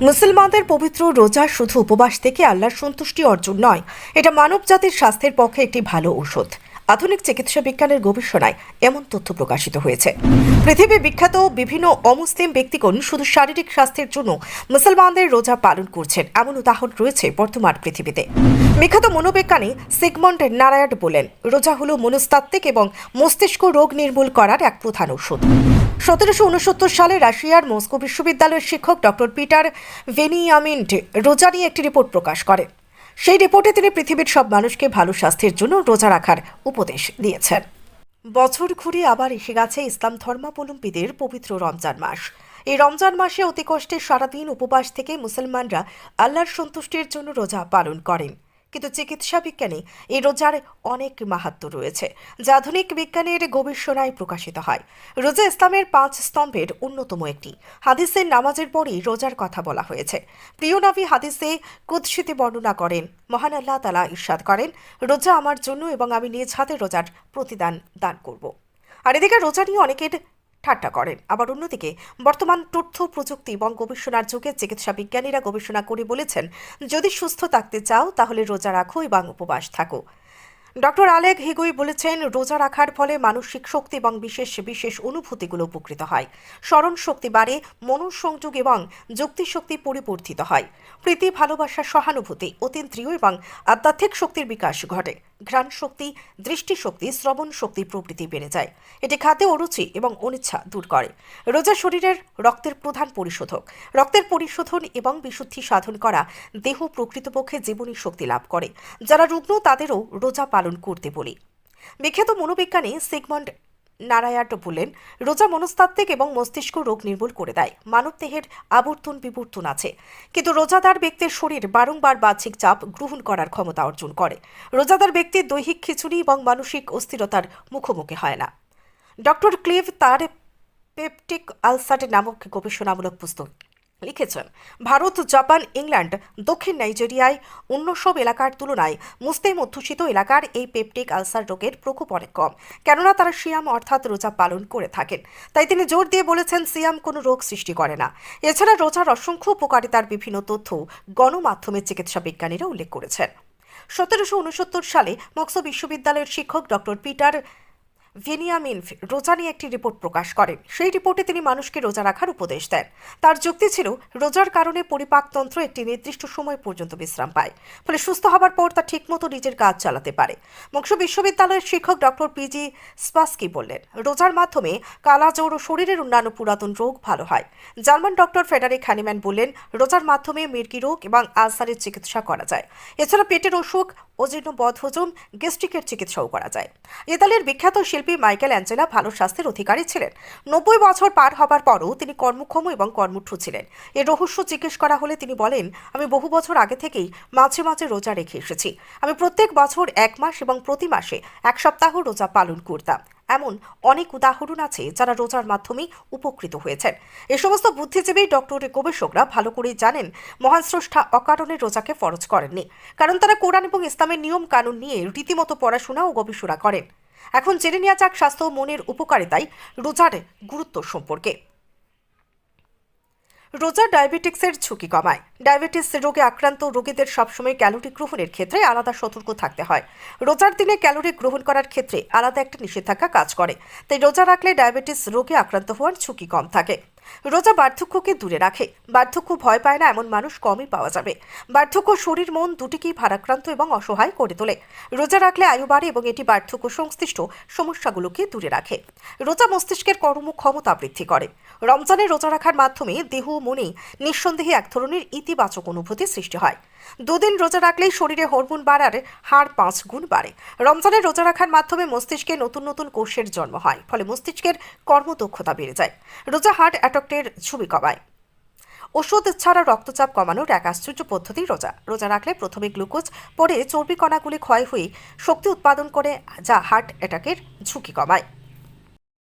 মুসলমানদের পবিত্র রোজা শুধু উপবাস থেকে আল্লাহর সন্তুষ্টি অর্জন নয়, এটা মানব জাতির স্বাস্থ্যের পক্ষে একটি ভালো ঔষধ। আধুনিক চিকিৎসা বিজ্ঞানের গবেষণায় এমন তথ্য প্রকাশিত হয়েছে। পৃথিবীর বিখ্যাত বিভিন্ন অমুসলিম ব্যক্তিগণ শুধু শারীরিক স্বাস্থ্যের জন্য মুসলমানদের রোজা পালন করছেন এমন উদাহরণ রয়েছে বর্তমান পৃথিবীতে। বিখ্যাত মনোবিজ্ঞানী সিগমন্ড নারায়ণ বলেন, রোজা হল মনস্তাত্ত্বিক এবং মস্তিষ্ক রোগ নির্মূল করার এক প্রধান ওষুধ সতেরোশো উনসত্তর সালে রাশিয়ার মস্কো বিশ্ববিদ্যালয়ের শিক্ষক ডক্টর পিটার ভেনিয়ামিন্ট রোজা নিয়ে একটি রিপোর্ট প্রকাশ করেন। সেই রিপোর্টে তিনি পৃথিবীর সব মানুষকে ভালো স্বাস্থ্যের জন্য রোজা রাখার উপদেশ দিয়েছেন। বছর ঘুরে আবার এসে গেছে ইসলাম ধর্মাবলম্বীদের পবিত্র রমজান মাস। এই রমজান মাসে অতি কষ্টে সারাদিন উপবাস থেকে মুসলমানরা আল্লাহর সন্তুষ্টির জন্য রোজা পালন করেন। কিন্তু চিকিৎসা বিজ্ঞানে এই রোজার অনেক মাহাত্ম রয়েছে, যা আধুনিক বিজ্ঞানের গবেষণায় প্রকাশিত হয়। রোজা ইসলামের পাঁচ স্তম্ভের অন্যতম একটি। হাদিসের নামাজের পরই রোজার কথা বলা হয়েছে। প্রিয় নবী হাদিসে কুৎসিতে বর্ণনা করেন, মহান আল্লাহ তালা ইরশাদ করেন, রোজা আমার জন্য এবং আমি নিজ হাতে রোজার প্রতিদান দান করব। আর এদিকে রোজা নিয়ে অনেকের ঠাট্টা করেন। আবার অন্যদিকে, বর্তমান তথ্য প্রযুক্তি এবং গবেষণার যুগে চিকিৎসা বিজ্ঞানীরা গবেষণা করে বলেছেন, যদি সুস্থ থাকতে চাও, তাহলে রোজা রাখো এবং উপবাস থাকো। ডক্টর আলেক হিগুই বলেছেন, রোজা রাখার ফলে মানসিক শক্তি এবং বিশেষ বিশেষ অনুভূতিগুলো উপকৃত হয়। স্মরণ শক্তি বাড়ে, মনোসংযোগ এবং যুক্তিশক্তি পরিবর্তিত হয়। প্রীতি, ভালোবাসা, সহানুভূতি অতীন্দ্রিয় এবং আধ্যাত্মিক শক্তির বিকাশ ঘটে। ঘ্রাণ শক্তি দৃষ্টিশক্তি শ্রবণ শক্তি প্রভৃতি বেড়ে যায়। এটি খাদ্যে অরুচি এবং অনিচ্ছা দূর করে। রোজা শরীরের রক্তের প্রধান পরিশোধক। রক্তের পরিশোধন এবং বিশুদ্ধি সাধন করা দেহ প্রকৃতপক্ষে জীবনী শক্তি লাভ করে। যারা রুগ্ন, তাদেরও রোজা পালন করতে বলি। বিখ্যাত মনোবিজ্ঞানী সিগমন্ড নারায়ণ বললেন রোজা মনস্তাত্ত্বিক এবং মস্তিষ্ক রোগ নির্মূল করে দেয়। মানব দেহের আবর্তন বিবর্তন আছে। কিন্তু রোজাদার ব্যক্তির শরীর বারংবার বাহ্যিক চাপ গ্রহণ করার ক্ষমতা অর্জন করে। রোজাদার ব্যক্তির দৈহিক খিচুড়ি এবং মানসিক অস্থিরতার মুখোমুখি হয় না। ডক্টর ক্লিভ তার পেপটিক আলসার নামক গবেষণামূলক পুস্তক লিখেছেন। ভারত, জাপান, ইংল্যান্ড, দক্ষিণ নাইজেরিয়ায় অন্য সব এলাকার তুলনায় মুসলিম অধ্যুষিত এলাকার এই পেপটিক আলসার রোগের প্রকোপ অনেক কম। কেননা তারা সিয়াম অর্থাৎ রোজা পালন করে থাকেন। তাই তিনি জোর দিয়ে বলেছেন সিয়াম কোনো রোগ সৃষ্টি করে না। এছাড়া রোজার অসংখ্য উপকারিতার বিভিন্ন তথ্য গণমাধ্যমে চিকিৎসা বিজ্ঞানীরা উল্লেখ করেছেন। সতেরোশো উনসত্তর সালে মক্সো বিশ্ববিদ্যালয়ের শিক্ষক ডক্টর পিটার ভেনিয়ামিন রোজা নিয়ে একটি রিপোর্ট প্রকাশ করেন। সেই রিপোর্টে তিনি মানুষকে রোজা রাখার উপদেশ দেন। তার যুক্তি ছিল, রোজার কারণে পরিপাকতন্ত্র একটি নির্দিষ্ট সময় পর্যন্ত বিশ্রাম পায়, ফলে সুস্থ হবার পর তা ঠিকমতো নিজের কাজ চালাতে পারে। মংস বিশ্ববিদ্যালয়ের শিক্ষক ডক্টর পিজি স্পাসকি বললেন, রোজার মাধ্যমে কালাজোর ও শরীরের অন্যান্য পুরাতন রোগ ভালো হয়। জার্মান ডক্টর ফেডারিক হ্যানিম্যান বললেন, রোজার মাধ্যমে মির্কি রোগ এবং আলসারের চিকিৎসা করা যায়। এছাড়া পেটের অসুখ অজীর্ণ বদহজম, গ্যাস্ট্রিকের চিকিৎসাও করা যায়। ইতালির বিখ্যাত শিল্পী মাইকেল অ্যাঞ্জেলা ভালো স্বাস্থ্যের অধিকারী ছিলেন। নব্বই বছর পার হবার পরও তিনি কর্মক্ষম এবং কর্মঠ ছিলেন। এর রহস্য জিজ্ঞেস করা হলে তিনি বলেন, আমি বহু বছর আগে থেকেই মাঝে মাঝে রোজা রেখে এসেছি। আমি প্রত্যেক বছর এক মাস এবং প্রতি মাসে এক সপ্তাহ রোজা পালন করতাম। এমন অনেক উদাহরণ আছে যারা রোজার মাধ্যমে উপকৃত হয়েছেন। এ সমস্ত বুদ্ধিজীবী ডক্টর গবেষকরা ভালো করেই জানেন, মহান স্রষ্টা অকারণে রোজাকে ফরজ করেননি, কারণ তারা কোরআন এবং ইসলামের নিয়ম কানুন নিয়ে রীতিমতো পড়াশোনা ও গবেষণা করেন। এখন জেনে নেওয়া যাক স্বাস্থ্য ও মনের উপকারিতায় রোজার গুরুত্ব সম্পর্কে। রোজা ডায়াবেটিক্সের ঝুঁকি কমায়। ডায়াবেটিস রোগে আক্রান্ত রোগীদের সবসময় ক্যালোরি গ্রহণের ক্ষেত্রে আলাদা সতর্ক থাকতে হয়। রোজার দিনে ক্যালোরি গ্রহণ করার ক্ষেত্রে আলাদা একটা নিষেধাজ্ঞা কাজ করে। তাই রোজা রাখলে ডায়াবেটিস রোগে আক্রান্ত হওয়ার ঝুঁকি কম থাকে। রোজা বার্ধক্যকে দূরে রাখে। বার্ধক্য ভয় পায় না এমন মানুষ কমই পাওয়া যাবে। বার্ধক্য শরীর, মন দুটিকেই ভারাক্রান্ত এবং অসহায় করে তোলে। রোজা রাখলে আয়ু বাড়ে এবং এটি বার্ধক্য সংশ্লিষ্ট সমস্যাগুলোকে দূরে রাখে। রোজা মস্তিষ্কের কর্মক্ষমতা বৃদ্ধি করে। রমজানে রোজা রাখার মাধ্যমে দেহ, মনে নিঃসন্দেহে এক ধরনের ইতিবাচক অনুভূতি সৃষ্টি হয়। দুদিন রোজা রাখলেই শরীরে হরমোন বাড়ার হার পাঁচ গুণ বাড়ে। রমজানে রোজা রাখার মাধ্যমে মস্তিষ্কে নতুন নতুন কোষের জন্ম হয়, ফলে মস্তিষ্কের কর্মদক্ষতা বেড়ে যায়। রোজা হার্ট অ্যাটাকের ছবি কমায়। ওষুধ ছাড়া রক্তচাপ কমানোর এক আশ্চর্য পদ্ধতি রোজা। রোজা রাখলে প্রথমে গ্লুকোজ, পরে চর্বি কণাগুলি ক্ষয় হয়ে শক্তি উৎপাদন করে, যা হার্ট অ্যাটাকের ঝুঁকি কমায়।